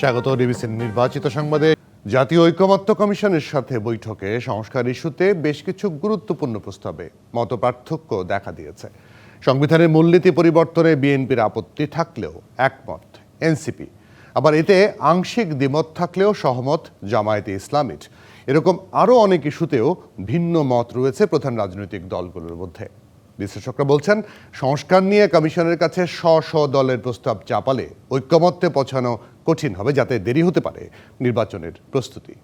স্বাগত ডিবিসির নির্বাচিত সংবাদে। জাতীয় ঐকমত্য কমিশনের সাথে বৈঠকে সংস্কার ইস্যুতে বেশ কিছু গুরুত্বপূর্ণ প্রস্তাবে মত পার্থক্য দেখা দিয়েছে। সংবিধানের মূলনীতি পরিবর্তনে বিএনপির আপত্তি থাকলেও একমত এনসিপি। আবার এতে আংশিক দ্বিমত থাকলেও সহমত জামায়াতে ইসলামীর। এরকম আরও অনেক ইস্যুতেও ভিন্ন মত রয়েছে প্রধান রাজনৈতিক দলগুলোর মধ্যে। বিশ্লেষকরা বলছেন, সংস্কার নিয়ে কমিশনের কাছে স্ব শ দলের প্রস্তাব চাপালে ঐক্যমত্যে পৌঁছানো কঠিন হবে যাতে দেরি হতে পারে নির্বাচনের প্রস্তুতি।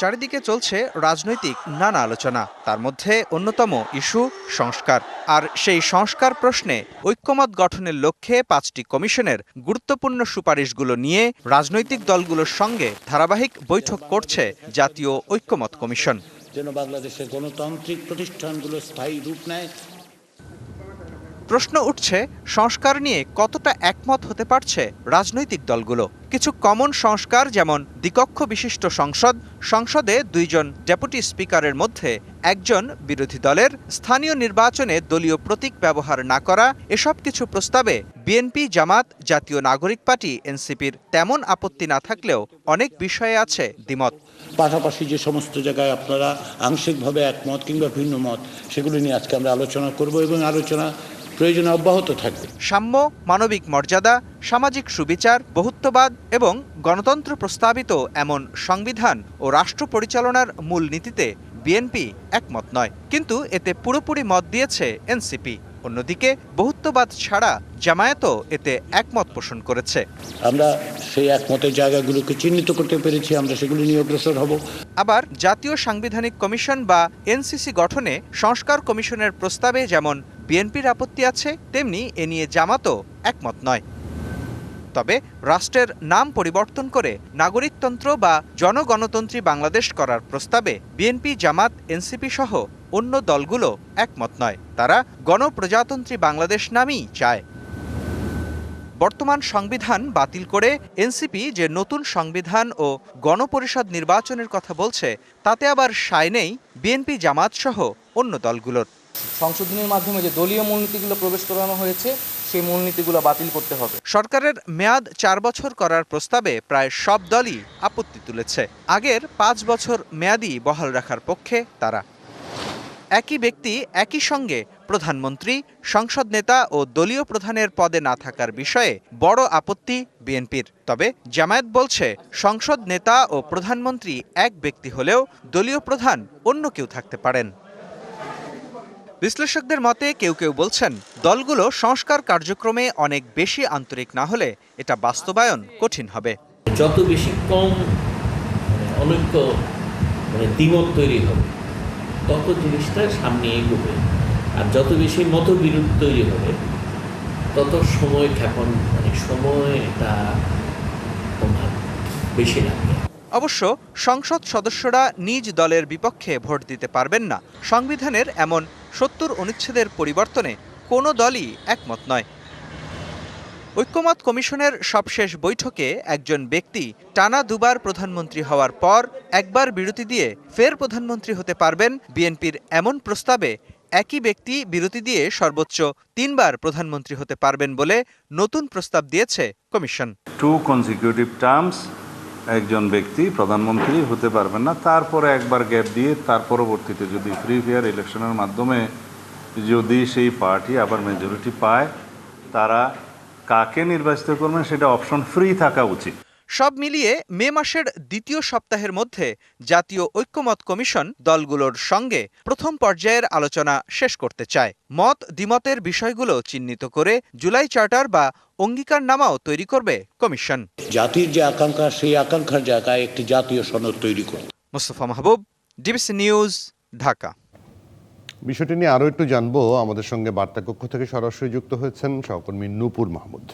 চারিদিকে চলছে রাজনৈতিক নানা আলোচনা। তার মধ্যে অন্যতম ইস্যু সংস্কার। আর সেই সংস্কার প্রশ্নে ঐক্যমত গঠনের লক্ষ্যে পাঁচটি কমিশনের গুরুত্বপূর্ণ সুপারিশগুলো নিয়ে রাজনৈতিক দলগুলোর সঙ্গে ধারাবাহিক বৈঠক করছে জাতীয় ঐক্যমত কমিশন। যেন বাংলাদেশের গণতান্ত্রিক প্রতিষ্ঠানগুলো স্থায়ী রূপ নেয় প্রশ্ন উঠছে, সংস্কার নিয়ে কতটা একমত হতে পারছে রাজনৈতিক দলগুলো? কিছু কমন সংস্কার যেমন দ্বিকক্ষ বিশিষ্ট সংসদ, সংসদে দুইজন ডেপুটি স্পিকারের মধ্যে একজন বিরোধী দলের, স্থানীয় নির্বাচনে দলীয় প্রতীক ব্যবহার না করা, এসব কিছু প্রস্তাবে বিএনপি জামাত, জাতীয় নাগরিক পার্টি এনসিপির তেমন আপত্তি না থাকলেও অনেক বিষয়ে আছে দ্বিমত। পাশাপাশি যে সমস্ত জায়গায় আপনারা আংশিকভাবে একমত কিংবা ভিন্ন মত সেগুলি নিয়ে আজকে আমরা আলোচনা করব এবং আলোচনা প্রয়োজনে অব্যাহত থাকবে। সাম্য মানবিক মর্যাদা সামাজিক সুবিচার বহুত্ববাদ এবং গণতন্ত্র প্রস্তাবিত এমন সংবিধান ও রাষ্ট্র পরিচালনার মূল নীতিতে বিএনপি একমত নয়। কিন্তু এতে পুরোপুরি মত দিয়েছে এনসিপি অন্যদিকে বহুত্ববাদ ছাড়া জামায়াতও এতে একমত পোষণ করেছে। আমরা সেই একমতের জায়গাগুলোকে চিহ্নিত করতে পেরেছি আমরা সেগুলো নিয়ে অগ্রসর হব। আবার জাতীয় সাংবিধানিক কমিশন বা এনসিসি গঠনে সংস্কার কমিশনের প্রস্তাবে যেমন বিএনপির আপত্তি আছে, তেমনি এ নিয়ে জামাতও একমত নয়। তবে রাষ্ট্রের নাম পরিবর্তন করে নাগরিকতন্ত্র বা জনগণতন্ত্রী বাংলাদেশ করার প্রস্তাবে বিএনপি, জামাত, এনসিপি সহ অন্য দলগুলো একমত নয়। তারা গণপ্রজাতন্ত্রী বাংলাদেশ নামই চায়। বর্তমান সংবিধান বাতিল করে এনসিপি যে নতুন সংবিধান ও গণপরিষদ নির্বাচনের কথা বলছে, তাতে আবার সায় নেই বিএনপি, জামাত সহ অন্য দলগুলোর। সংশোধনীর মাধ্যমে যে দলীয় মূলনীতিগুলো প্রবেশ করানো হয়েছে, সেই মূলনীতিগুলো বাতিল করতে হবে। সরকারের মেয়াদ চার বছর করার প্রস্তাবে প্রায় সব দলই আপত্তি তুলেছে। আগের পাঁচ বছর মেয়াদি বহাল রাখার পক্ষে তারা। একই ব্যক্তি একই সঙ্গে প্রধানমন্ত্রী, সংসদ নেতা ও দলীয় প্রধানের পদে না থাকার বিষয়ে বড় আপত্তি বিএনপির। তবে জামায়াত বলছে, সংসদ নেতা ও প্রধানমন্ত্রী এক ব্যক্তি হলেও দলীয় প্রধান অন্য কেউ থাকতে পারেন। বিশ্লেষকদের মতে কেউ কেউ বলছেন দলগুলো সংস্কার কার্যক্রমে অনেক বেশি আন্তরিক না হলে এটা বাস্তবায়ন কঠিন হবে। যত বেশি কম মানে অনৈক্য মানে দ্বিমত তৈরি হবে তত জিনিসটা সামনে এগোবে। আর যত বেশি মতবিরোধ তৈরি হবে তত সময় ক্ষেপণ মানে সময়টা তোমার বেশি লাগবে। অবশ্য সংসদ সদস্যরা নিজ দলের বিপক্ষে ভোট দিতে পারবেন না। সংবিধানের এমন সত্তর অনুচ্ছেদের পরিবর্তনে কোনো দলই একমত নয়। ঐক্যমত কমিশনের সবশেষ বৈঠকে একজন ব্যক্তি টানা দুবার প্রধানমন্ত্রী হওয়ার পর একবার বিরতি দিয়ে ফের প্রধানমন্ত্রী হতে পারবেন। বিএনপির এমন প্রস্তাবে একই ব্যক্তি বিরতি দিয়ে সর্বোচ্চ তিনবার প্রধানমন্ত্রী হতে পারবেন বলে নতুন প্রস্তাব দিয়েছে কমিশন। টু কনজিকিউটিভ টার্মস একজন ব্যক্তি প্রধানমন্ত্রী হতে পারবেন না, তারপরে একবার গ্যাপ দিয়ে তার পরবর্তীতে যদি ফ্রি ফেয়ার ইলেকশনের মাধ্যমে যদি সেই পার্টি আবার মেজরিটি পায়, তারা কাকে নির্বাচিত করবেন সেটা অপশন ফ্রি থাকা উচিত। সব মিলিয়ে মে মাসের দ্বিতীয় সপ্তাহের মধ্যে জাতীয় ঐক্যমত কমিশন দলগুলোর সঙ্গে প্রথম পর্যায়ের আলোচনা শেষ করতে চায়। মত দ্বিমতের বিষয়গুলো চিহ্নিত করে জুলাই চার্টার বা অঙ্গীকারনামাও তৈরি করবে কমিশন। জাতির যে আকাঙ্ক্ষা সেই আকাঙ্ক্ষার জায়গায় একটি জাতীয় সনদ তৈরি করবে মোস্তফা মাহবুব ডিবিসি নিউজ ঢাকা। বিষয়টি নিয়ে আরও একটু জানব। আমাদের সঙ্গে বার্তা কক্ষ থেকে সরাসরি যুক্ত হয়েছেন সহকর্মী নূপুর মাহমুদ।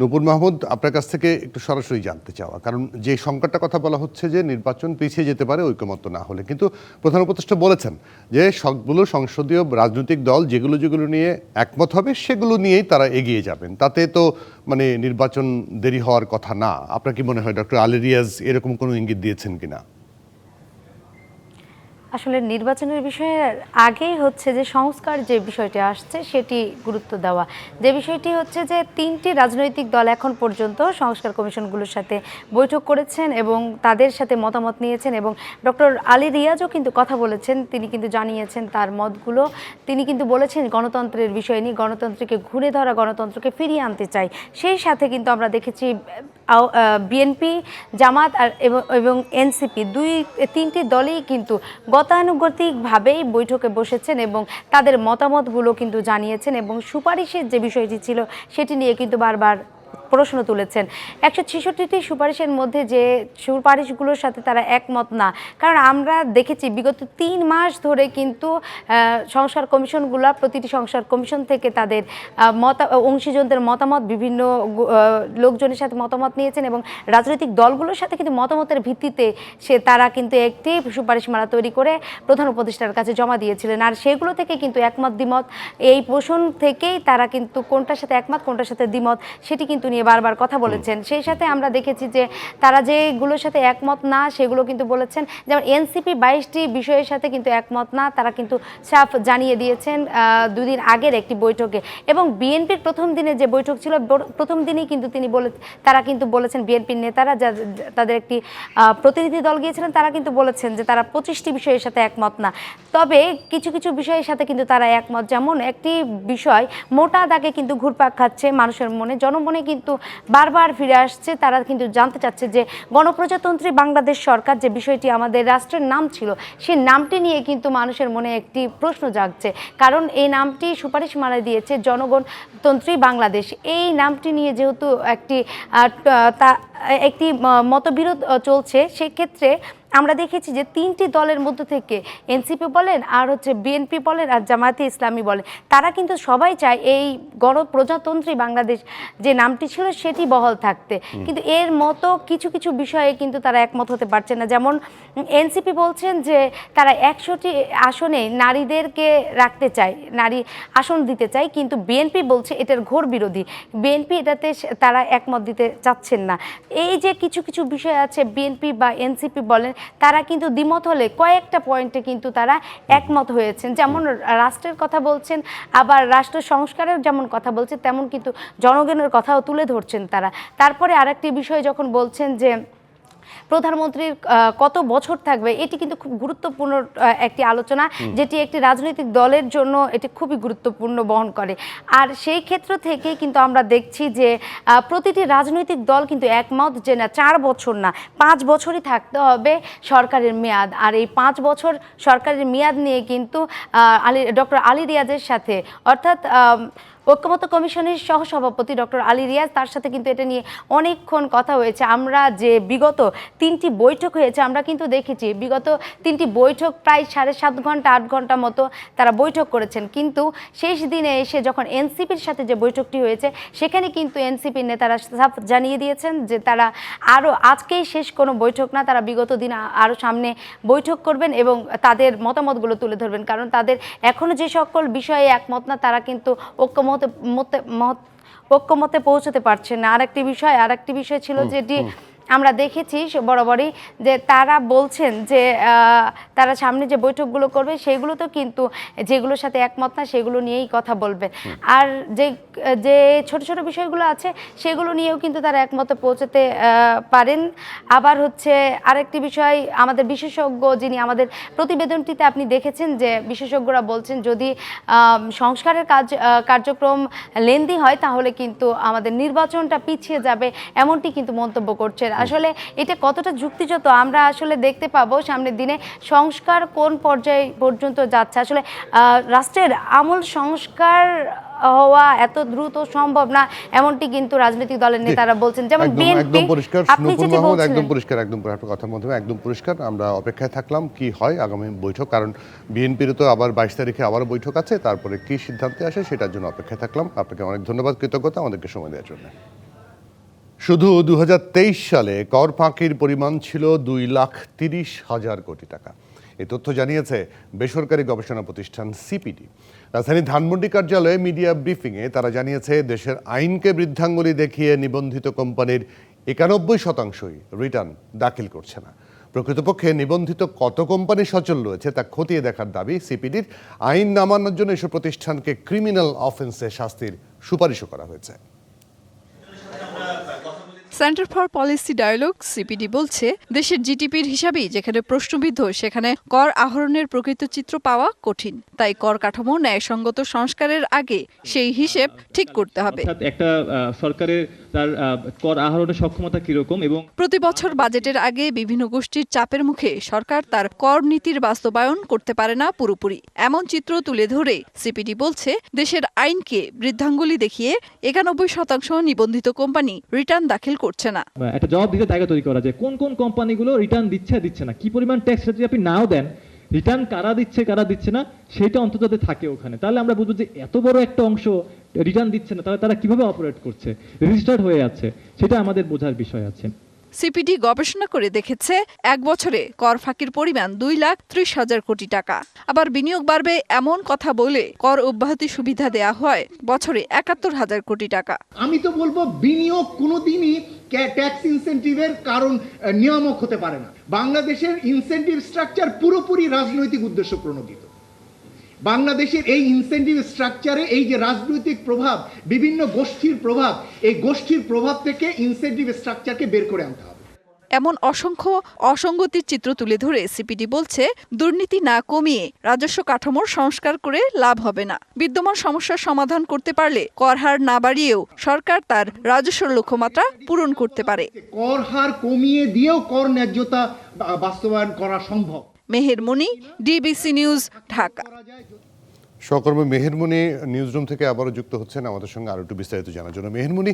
নূপুর মাহমুদ, আপনার কাছ থেকে একটু সরাসরি জানতে চাওয়া। কারণ যে সংকটটা কথা বলা হচ্ছে যে নির্বাচন পিছিয়ে যেতে পারে ঐক্যমত্য না হলে। কিন্তু প্রধান উপদেষ্টা বলেছেন যে সবগুলো সংসদীয় রাজনৈতিক দল যেগুলো যেগুলো নিয়ে একমত হবে, সেগুলো নিয়েই তারা এগিয়ে যাবেন। তাতে তো মানে নির্বাচন দেরি হওয়ার কথা না। আপনার কি মনে হয়, ডক্টর আলী রিয়াজ এরকম কোনো ইঙ্গিত দিয়েছেন কিনা? আসলে নির্বাচনের বিষয়ে আগেই হচ্ছে যে সংস্কার যে বিষয়টি আসছে, সেটি গুরুত্ব দেওয়া। যে বিষয়টি হচ্ছে যে তিনটি রাজনৈতিক দল এখন পর্যন্ত সংস্কার কমিশনগুলোর সাথে বৈঠক করেছেন এবং তাদের সাথে মতামত নিয়েছেন এবং ডক্টর আলী রিয়াজও কিন্তু কথা বলেছেন, তিনি কিন্তু জানিয়েছেন তার মতগুলো। তিনি কিন্তু বলেছেন গণতন্ত্রের বিষয় নিয়ে, গণতন্ত্রকে ঘুরে ধরা, গণতন্ত্রকে ফিরিয়ে আনতে চাই। সেই সাথে কিন্তু আমরা দেখেছি বিএনপি জামাত আর এবং- এনসিপি দুই তিনটি দলই কিন্তু গতানুগতিকভাবেই বৈঠকে বসেছেন এবং তাদের মতামতগুলো কিন্তু জানিয়েছেন এবং সুপারিশের যে বিষয়টি ছিল সেটি নিয়ে কিন্তু বারবার প্রশ্ন তুলেছেন। একশো ছেষট্টিটি সুপারিশের মধ্যে যে সুপারিশগুলোর সাথে তারা একমত না কারণ আমরা দেখেছি বিগত তিন মাস ধরে কিন্তু আহ, সংস্কার কমিশনগুলো প্রতিটি সংস্কার কমিশন থেকে তাদের মত অংশীজনদের মতামত বিভিন্ন লোকজনের সাথে মতামত নিয়েছেন এবং রাজনৈতিক দলগুলোর সাথে কিন্তু মতামতের ভিত্তিতে সে তারা কিন্তু একটি সুপারিশ সুপারিশমালা তৈরি করে প্রধান উপদেষ্টার কাছে জমা দিয়েছিলেন। আর সেগুলো থেকে কিন্তু একমত দ্বিমত এই পোষণ থেকেই তারা কিন্তু কোনটার সাথে একমত কোনটার সাথে দ্বিমত সেটি কিন্তু নিয়ে বারবার কথা বলেছেন। সেই সাথে আমরা দেখেছি যে তারা যেগুলোর সাথে একমত না সেগুলো কিন্তু বলেছেন। যেমন এনসিপি বাইশটি বিষয়ের সাথে কিন্তু একমত না তারা কিন্তু সাফ জানিয়ে দিয়েছেন দুদিন আগের একটি বৈঠকে। এবং বিএনপির প্রথম দিনে যে বৈঠক ছিল প্রথম দিনই কিন্তু তিনি বলে তারা কিন্তু বলেছেন বিএনপির নেতারা যা- যা- তাদের একটি প্রতিনিধি দল গিয়েছিলেন তারা কিন্তু বলেছেন যে তারা পঁচিশটি বিষয়ের সাথে একমত না। তবে কিছু কিছু বিষয়ের সাথে কিন্তু তারা একমত। যেমন একটি বিষয় মোটা দাগে কিন্তু ঘুরপাক খাচ্ছে মানুষের মনে জনমনে কিন্তু বারবার ফিরে আসছে। তারা কিন্তু জানতে চাচ্ছে যে গণপ্রজাতন্ত্রী বাংলাদেশ সরকার যে বিষয়টি আমাদের রাষ্ট্রের নাম ছিল সেই নামটি নিয়ে কিন্তু মানুষের মনে একটি প্রশ্ন জাগছে। কারণ এই নামটি সুপারিশ মারা দিয়েছে জনগণতন্ত্রী বাংলাদেশ। এই নামটি নিয়ে যেহেতু একটি তা একটি মতবিরোধ চলছে সেক্ষেত্রে আমরা দেখেছি যে তিনটি দলের মধ্যে থেকে এনসিপি বলেন আর হচ্ছে বিএনপি বলেন আর জামায়াতে ইসলামী বলেন তারা কিন্তু সবাই চায় এই গণপ্রজাতন্ত্রী বাংলাদেশ যে নামটি ছিল সেটি বহাল থাকতে। কিন্তু এর মতো কিছু কিছু বিষয়ে কিন্তু তারা একমত হতে পারছে না। যেমন এনসিপি বলছেন যে তারা একশোটি আসনে নারীদেরকে রাখতে চায় নারী আসন দিতে চায় কিন্তু বিএনপি বলছে এটার ঘোর বিরোধী। বিএনপি এটাতে তারা একমত দিতে চাচ্ছেন না। এই যে কিছু কিছু বিষয় আছে বিএনপি বা এনসিপি বলেন, তারা কিন্তু দ্বিমত হলে কয়েকটা পয়েন্টে কিন্তু তারা একমত হয়েছেন। যেমন রাষ্ট্রের কথা বলছেন, আবার রাষ্ট্র সংস্কারের যেমন কথা বলছে তেমন কিন্তু জনগণের কথাও তুলে ধরছেন তারা। তারপরে আরেকটি বিষয় যখন বলছেন যে প্রধানমন্ত্রীর কত বছর থাকবে এটি কিন্তু খুব গুরুত্বপূর্ণ একটি আলোচনা যেটি একটি রাজনৈতিক দলের জন্য এটি খুবই গুরুত্বপূর্ণ বহন করে। আর সেই ক্ষেত্র থেকে কিন্তু আমরা দেখছি যে প্রতিটি রাজনৈতিক দল কিন্তু একমত যে না চার বছর না পাঁচ বছরই থাকতে হবে সরকারের মেয়াদ। আর এই পাঁচ বছর সরকারের মেয়াদ নিয়ে কিন্তু আলী ডক্টর আলী রিয়াজের সাথে অর্থাৎ ঐক্যমত্য কমিশনের সহসভাপতি ডক্টর আলী রিয়াজ, তার সাথে কিন্তু এটা নিয়ে অনেকক্ষণ কথা হয়েছে। আমরা যে বিগত তিনটি বৈঠক হয়েছে, আমরা কিন্তু দেখেছি বিগত তিনটি বৈঠক প্রায় সাড়ে সাত ঘণ্টা, আট ঘণ্টা মতো তারা বৈঠক করেছেন। কিন্তু শেষ দিনে এসে যখন এনসিপির সাথে যে বৈঠকটি হয়েছে, সেখানে কিন্তু এনসিপির নেতারা সাফ জানিয়ে দিয়েছেন যে তারা আরও আজকেই শেষ কোনো বৈঠক না, তারা বিগত দিন আরও সামনে বৈঠক করবেন এবং তাদের মতামতগুলো তুলে ধরবেন। কারণ তাদের এখনও যে সকল বিষয়ে একমত না, তারা কিন্তু ঐক্যমতে মতে মত- ঐক্যমতে পৌঁছতে পারছে না। আর একটি বিষয় আর একটি বিষয় ছিল যেটি আমরা দেখেছি বরাবরই যে তারা বলছেন যে তারা সামনে যে বৈঠকগুলো করবে সেগুলোতেও কিন্তু যেগুলোর সাথে একমত না সেগুলো নিয়েই কথা বলবে। আর যে যে ছোট ছোট বিষয়গুলো আছে সেগুলো নিয়েও কিন্তু তারা একমতে পৌঁছতে পারেন। আবার হচ্ছে আরেকটি বিষয় আমাদের বিশেষজ্ঞ যিনি আমাদের প্রতিবেদনটিতে আপনি দেখেছেন যে বিশেষজ্ঞরা বলছেন যদি সংস্কারের কাজ কার্যক্রম লেন্দি হয় তাহলে কিন্তু আমাদের নির্বাচনটা পিছিয়ে যাবে এমনটি কিন্তু মন্তব্য করছেন আসলে এটা কতটা যুক্তিযুক্ত আমরা আসলে দেখতে পাবো সামনের দিনে সংস্কার কোন পর্যায়ে পর্যন্ত যাচ্ছে? আসলে রাষ্ট্রের আমূল সংস্কার হওয়া এত দ্রুত সম্ভব না এমনটি কিন্তু রাজনৈতিক দলের নেতারা বলছেন। যেমন একদম বিএনপি আপনি যেটি একদম পরিষ্কার একদম আপনার কথার মাধ্যমে একদম পরিষ্কার। আমরা অপেক্ষায় থাকলাম কি হয় আগামী বৈঠক কারণ বিএনপির তো আবার বাইশ তারিখে আবার বৈঠক আছে তারপরে কি সিদ্ধান্তে আসে সেটার জন্য অপেক্ষায় থাকলাম। আপনাকে অনেক ধন্যবাদ কৃতজ্ঞতা আমাদেরকে সময় দেওয়ার জন্য। শুধু দু হাজার তেইশ সালে কর ফাঁকির পরিমাণ ছিল দুই লাখ তিরিশ হাজার কোটি টাকা। এই তথ্য জানিয়েছে বেসরকারি গবেষণা প্রতিষ্ঠান সিপিডি। রাজধানী ধানমন্ডি কার্যালয়ে মিডিয়া ব্রিফিংয়ে তারা জানিয়েছে, দেশের আইনকে বৃদ্ধাঙ্গুলি দেখিয়ে নিবন্ধিত কোম্পানির একানব্বই শতাংশই রিটার্ন দাখিল করছে না। প্রকৃতপক্ষে নিবন্ধিত কত কোম্পানি সচল রয়েছে তা খতিয়ে দেখার দাবি সিপিডির। আইন নামানোর জন্য এসব প্রতিষ্ঠানকে ক্রিমিনাল অফেন্সে শাস্তির সুপারিশও করা হয়েছে। Centre for Policy Dialogue CPD বলছে দেশের জিডিপির হিসাবেই যেখানে প্রশ্নবিদ্ধ সেখানে কর আহরণের প্রকৃত চিত্র পাওয়া কঠিন। তাই কর কাঠামো ন্যায়সঙ্গত সংস্কারের আগে সেই হিসেব ঠিক করতে হবে। একটা সরকারের তার কর আহরণের সক্ষমতা কীরকম এবং প্রতি বছর বাজেটের আগে বিভিন্ন গোষ্ঠীর চাপের মুখে সরকার তার কর নীতির বাস্তবায়ন করতে পারে না পুরোপুরি। এমন চিত্র তুলে ধরে সিপিডি বলছে দেশের আইনকে বৃদ্ধাঙ্গুলি দেখিয়ে একানব্বই শতাংশ নিবন্ধিত কোম্পানি রিটার্ন দাখিল করছে না। একটা জবাব দিতে জায়গা তৈরি করা যায় কোন কোন কোম্পানিগুলো রিটার্ন দিচ্ছে দিচ্ছে না। কি পরিমাণ ট্যাক্স যদি আপনি নাও দেন রিটার্ন কারা দিচ্ছে কারা দিচ্ছে না সেটা অন্তত থাকে ওখানে। তাহলে আমরা বুঝব যে এত বড় একটা অংশ রিটার্ন দিচ্ছে না তাহলে তারা কীভাবে অপারেট করছে রেজিস্টার্ড হয়ে আছে সেটা আমাদের বোঝার বিষয় আছে। সিপিডি গবেষণা করে দেখেছে এক বছরে কর ফাঁকির পরিমাণ দুই লাখ ত্রিশ হাজার কোটি টাকা। আবার বিনিয়োগ বাড়বে এমন কথা বলে কর অব্যাহতি সুবিধা দেয়া হয় বছরে একাত্তর হাজার কোটি টাকা। আমি তো বলব বিনিয়োগ কোনোদিনই ট্যাক্স ইনসেন্টিভের কারণ নিয়ামক হতে পারে না। বাংলাদেশের ইনসেন্টিভ স্ট্রাকচার পুরোপুরি রাজনৈতিক উদ্দেশ্য প্রণোদিত। বাংলাদেশের এই ইনসেন্টিভ স্ট্রাকচারে এই যে রাজনৈতিক প্রভাব, বিভিন্ন গোষ্ঠীর প্রভাব, এই গোষ্ঠীর প্রভাব থেকে ইনসেন্টিভ স্ট্রাকচারকে বের করে আনতে হবে। এমন অসংখ্য অসঙ্গতির চিত্র তুলে ধরে সিপিডি বলছে দুর্নীতি না কমিয়ে রাজস্ব কাঠামোর সংস্কার করে লাভ হবে না। বিদ্যমান সমস্যার সমাধান করতে পারলে কর হার না বাড়িয়েও সরকার তার রাজস্ব লক্ষ্যমাত্রা পূরণ করতে পারে। কর হার কমিয়ে দিয়েও কর ন্যায্যতা বাস্তবায়ন করা সম্ভব। Meher Moni DBC news Dhaka. সহকর্মী মেহেরমুনি নিউজরুম থেকে আবারও যুক্ত হচ্ছেন আমাদের সঙ্গে আরও একটু বিস্তারিত জানার জন্য। মেহেরমুনি,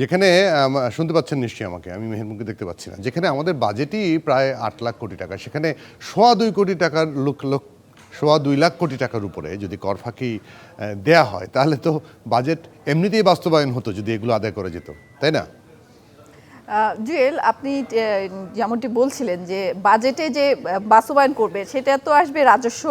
যেখানে শুনতে পাচ্ছেন নিশ্চয়ই আমাকে, আমি মেহেরমুনিকে দেখতে পাচ্ছি না। যেখানে আমাদের বাজেটই প্রায় আট লাখ কোটি টাকা, সেখানে সোয়া দুই কোটি টাকার লোক লোক, সোয়া দুই লাখ কোটি টাকার উপরে যদি কর ফাঁকি দেয়া হয়, তাহলে তো বাজেট এমনিতেই বাস্তবায়ন হতো যদি এগুলো আদায় করা যেত, তাই না? জুয়েল, আপনি যেমনটি বলছিলেন যে বাজেটে যে বাস্তবায়ন করবে, সেটা তো আসবে রাজস্ব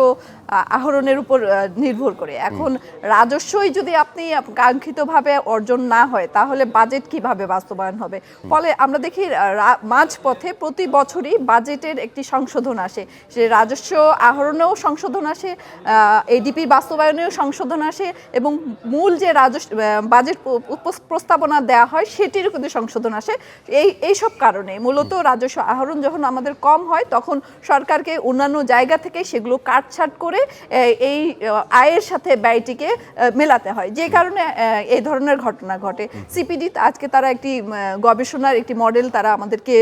আহরণের উপর নির্ভর করে। এখন রাজস্বই যদি আপনি আপ- কাঙ্ক্ষিতভাবে অর্জন না হয়, তাহলে বাজেট কীভাবে বাস্তবায়ন হবে? ফলে আমরা দেখি মাঝপথে প্রতি বছরই বাজেটের একটি সংশোধন আসে। সে রাজস্ব আহরণেও সংশোধন আসে এডিপি বাস্তবায়নেও সংশোধন আসে এবং মূল যে রাজস্ব বাজেট প্রস্তাবনা দেওয়া হয়, সেটির কিন্তু সংশোধন আসে। এই এইসব কারণে মূলত রাজস্ব আহরণ যখন আমাদের কম হয়, তখন সরকারকে অন্যান্য জায়গা থেকে সেগুলো কাটছাট করে এই আয়ের সাথে ব্যয়টিকে মেলাতে হয়। যে কারণে আহ, এই ধরনের ঘটনা ঘটে। সিপিডি আজকে তারা একটি গবেষণার একটি মডেল তারা আমাদেরকে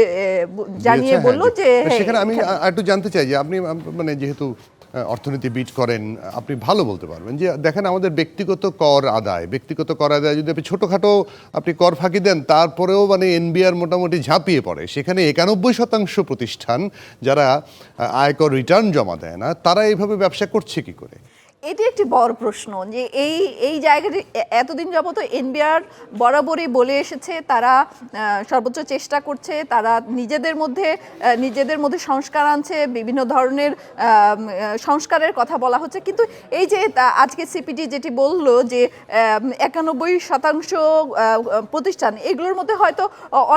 জানিয়ে বলল বলল হ্যাঁ, যে হ্যাঁ, সেখানে আমি একটু জানতে চাই যে আপনি মানে যেহেতু আহ, অর্থনীতি বিট করেন আপনি ভালো বলতে পারবেন। যে দেখেন আমাদের ব্যক্তিগত কর আদায় ব্যক্তিগত কর আদায় যদি আপনি ছোটোখাটো আপনি কর ফাঁকি দেন তারপরেও মানে এনবিআর মোটামুটি ঝাঁপিয়ে পড়ে। সেখানে একানব্বই শতাংশ প্রতিষ্ঠান যারা আয়কর রিটার্ন জমা দেয় না তারা এইভাবে ব্যবসা করছে কি করে? এটি একটি বড় প্রশ্ন যে এই এই জায়গাটি এতদিন যাবত এনবিআর বরাবরই বলে এসেছে, তারা সর্বোচ্চ চেষ্টা করছে, তারা নিজেদের মধ্যে নিজেদের মধ্যে সংস্কার আনছে, বিভিন্ন ধরনের সংস্কারের কথা বলা হচ্ছে। কিন্তু এই যে আজকে সিপিডি যেটি বলল যে একানব্বই শতাংশ প্রতিষ্ঠান, এগুলোর মধ্যে হয়তো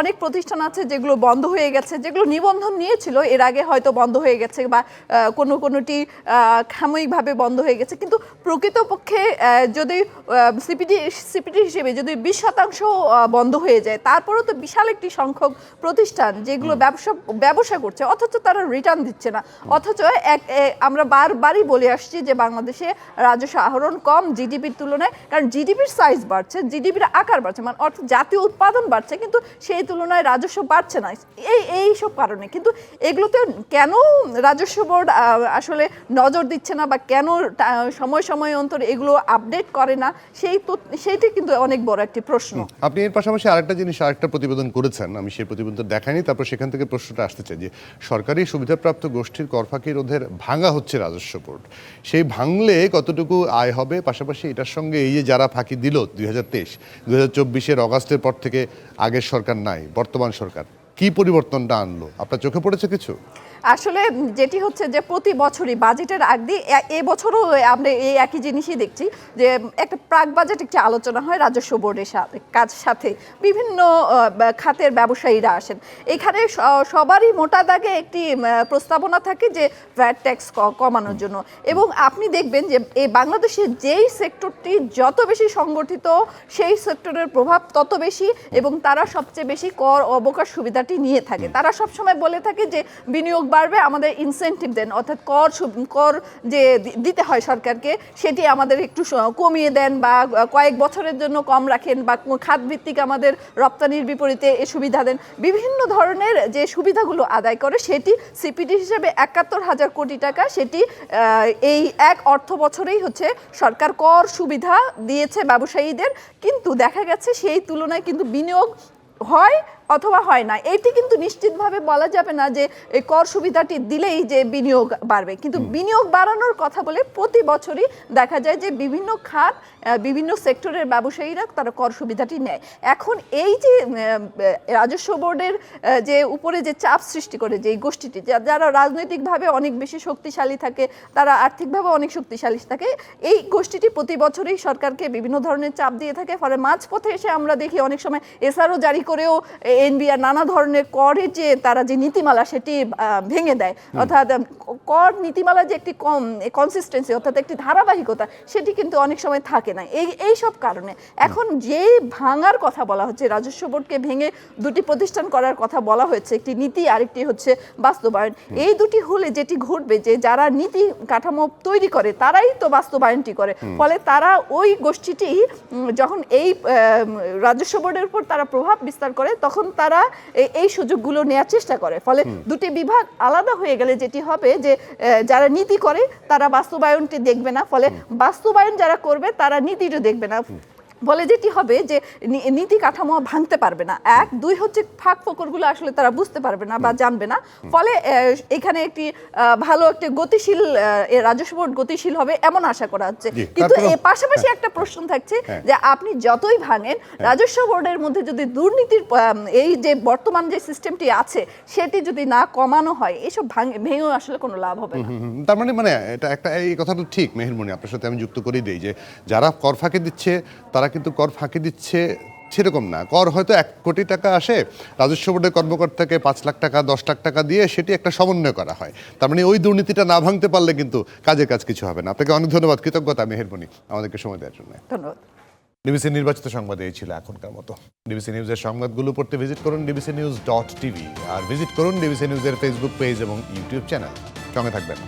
অনেক প্রতিষ্ঠান আছে যেগুলো বন্ধ হয়ে গেছে, যেগুলো নিবন্ধন নিয়েছিল, এর আগে হয়তো বন্ধ হয়ে গেছে বা কোনো কোনোটি সাময়িকভাবে বন্ধ হয়ে গেছে। কিন্তু প্রকৃতপক্ষে যদি সিপিডি সিপিডি হিসেবে যদি বিশ শতাংশ বন্ধ হয়ে যায় তারপরেও তো বিশাল একটি সংখ্যক প্রতিষ্ঠান যেগুলো ব্যবসা ব্যবসা করছে অথচ তারা রিটার্ন দিচ্ছে না। অথচ এক আমরা বারবারই বলে আসছি যে বাংলাদেশে রাজস্ব আহরণ কম জিডিপির তুলনায় কারণ জিডিপির সাইজ বাড়ছে জিডিপির আকার বাড়ছে মানে অর্থাৎ জাতীয় উৎপাদন বাড়ছে কিন্তু সেই তুলনায় রাজস্ব বাড়ছে না। এই এই সব কারণে। কিন্তু এগুলোতে কেন রাজস্ব বোর্ড আসলে নজর দিচ্ছে না বা কেন সময় সময় অন্তর এগুলো আপডেট করে না, সেই সেইটি কিন্তু অনেক বড় একটি প্রশ্ন। আপনি এর পাশাপাশি আরেকটা জিনিস, আরেকটা প্রতিবেদন করেছেন, আমি সেই প্রতিবেদন দেখাইনি, তারপর সেখান থেকে প্রশ্নটা আসতে চাই যে, সরকারি সুবিধাপ্রাপ্ত গোষ্ঠীর করফাকি রোধের ভাঙা হচ্ছে রাজস্ব বোর্ড। সেই ভাঙলে কতটুকু আয় হবে? পাশাপাশি এটার সঙ্গে এই যে যারা ফাঁকি দিল দুই হাজার তেইশ, দুই হাজার চব্বিশের অগাস্টের পর থেকে আগের সরকার নাই, বর্তমান সরকার, কি পরিবর্তনটা আনলো? আপনার চোখে পড়েছে কিছু? আসলে যেটি হচ্ছে যে প্রতি বছরই বাজেটের আগ দিয়ে এ- এ বছরও আমরা এই একই জিনিসই দেখছি যে একটা প্রাক বাজেট একটি আলোচনা হয় রাজস্ব বোর্ডের সাথে কাজ সাথে। বিভিন্ন খাতের ব্যবসায়ীরা আসেন। এখানে সবারই মোটা দাগে একটি প্রস্তাবনা থাকে যে ভ্যাট ট্যাক্স কমানোর জন্য। এবং আপনি দেখবেন যে এই বাংলাদেশের যেই সেক্টরটি যত বেশি সংগঠিত সেই সেক্টরের প্রভাব তত বেশি এবং তারা সবচেয়ে বেশি কর অবকাশ সুবিধাটি নিয়ে থাকে। তারা সবসময় বলে থাকে যে বিনিয়োগ বাড়বে, আমাদের ইনসেন্টিভ দেন, অর্থাৎ কর কর যে দিতে হয় সরকারকে, সেটি আমাদের একটু কমিয়ে দেন বা কয়েক বছরের জন্য কম রাখেন বা কো- খাত ভিত্তিক আমাদের রপ্তানির বিপরীতে এ সুবিধা দেন। বিভিন্ন ধরনের যে সুবিধাগুলো আদায় করে, সেটি সিপিডি হিসেবে একাত্তর হাজার কোটি টাকা, সেটি এই এক অর্থ বছরেই হচ্ছে সরকার কর সুবিধা দিয়েছে ব্যবসায়ীদের, কিন্তু দেখা গেছে সেই তুলনায় কিন্তু বিনিয়োগ হয় অথবা হয় না এটি কিন্তু নিশ্চিতভাবে বলা যাবে না যে এই কর সুবিধাটি দিলেই যে বিনিয়োগ বাড়বে। কিন্তু বিনিয়োগ বাড়ানোর কথা বলে প্রতি বছরই দেখা যায় যে বিভিন্ন খাত বিভিন্ন সেক্টরের ব্যবসায়ীরা তারা কর সুবিধাটি নেয়। এখন এই যে রাজস্ব বোর্ডের যে উপরে যে চাপ সৃষ্টি করে যে এই গোষ্ঠীটি যারা রাজনৈতিকভাবে অনেক বেশি শক্তিশালী থাকে তারা আর্থিকভাবে অনেক শক্তিশালী থাকে এই গোষ্ঠীটি প্রতি বছরই সরকারকে বিভিন্ন ধরনের চাপ দিয়ে থাকে। ফলে মাঝপথে এসে আমরা দেখি অনেক সময় এসআরও জারি করেও এনবিআর নানা ধরনের করের যে তারা যে নীতিমালা সেটি ভেঙে দেয়। অর্থাৎ কর নীতিমালা যে একটি কম কনসিস্টেন্সি অর্থাৎ একটি ধারাবাহিকতা সেটি কিন্তু অনেক সময় থাকে না। এই এই সব কারণে এখন যে ভাঙার কথা বলা হচ্ছে রাজস্ব বোর্ডকে ভেঙে দুটি প্রতিষ্ঠান করার কথা বলা হয়েছে একটি নীতি আরেকটি হচ্ছে বাস্তবায়ন। এই দুটি হলে যেটি ঘটবে যে যারা নীতি কাঠামো তৈরি করে তারাই তো বাস্তবায়নটি করে। ফলে তারা ওই গোষ্ঠীটি যখন এই রাজস্ব বোর্ডের উপর তারা প্রভাব বিস্তার করে তখন তারা এই সুযোগগুলো নেওয়ার চেষ্টা করে। ফলে দুটি বিভাগ আলাদা হয়ে গেলে যেটি হবে যে যারা নীতি করে তারা বাস্তবায়নটি দেখবে না। ফলে বাস্তবায়ন যারা করবে তারা নীতিটা দেখবে না। বলে যেটি হবে যে নীতি কাঠামো ভাঙতে পারবে না। এক দুই হচ্ছে ফাঁক ফোকরগুলো আসলে তারা বুঝতে পারবে না বা জানবে না। ফলে এখানে একটি ভালো একটি গতিশীল রাজস্ব বোর্ড গতিশীল হবে এমন আশা করা হচ্ছে। কিন্তু এর পাশাপাশি একটা প্রশ্ন থাকছে হ্যাঁ। যে আপনি যতই ভাঙেন রাজস্ব বোর্ডের মধ্যে যদি দুর্নীতির এই যে বর্তমান যে সিস্টেমটি আছে সেটি যদি না কমানো হয় এসব ভাঙ- ভেঙেও আসলে কোনো লাভ হবে না। তার মানে মানে এটা একটা এই কথাটা ঠিক মেহেরমণি। আপনার সাথে আমি যুক্ত করেই দিই যে যারা কর ফাঁকে দিচ্ছে তারা কিন্তু কর ফাঁকি দিচ্ছে সেরকম না। কর হয়তো এক কোটি টাকা আসে রাজস্ব বোর্ডের কর্মকর্তাকে পাঁচ লাখ টাকা দশ লাখ টাকা দিয়ে সেটি একটা সমন্বয় করা হয়। তার মানে ওই দুর্নীতিটা না ভাঙতে পারলে কিন্তু কাজে কাজ কিছু হবে না। আপনাকে অনেক ধন্যবাদ। কৃতজ্ঞতা মেহেরমণি আমাদেরকে সময় দেওয়ার জন্য। ধন্যবাদ। ডিবিসি নির্বাচিত সংবাদ এই ছিল এখনকার মতো। ডিবিসি নিউজের সংবাদগুলো পড়তে ভিজিট করুন ডিবিসি নিউজ ডট টিভি। আর ভিজিট করুন ডিবিসি নিউজের ফেসবুক পেজ এবং ইউটিউব চ্যানেল সঙ্গে থাকবেন।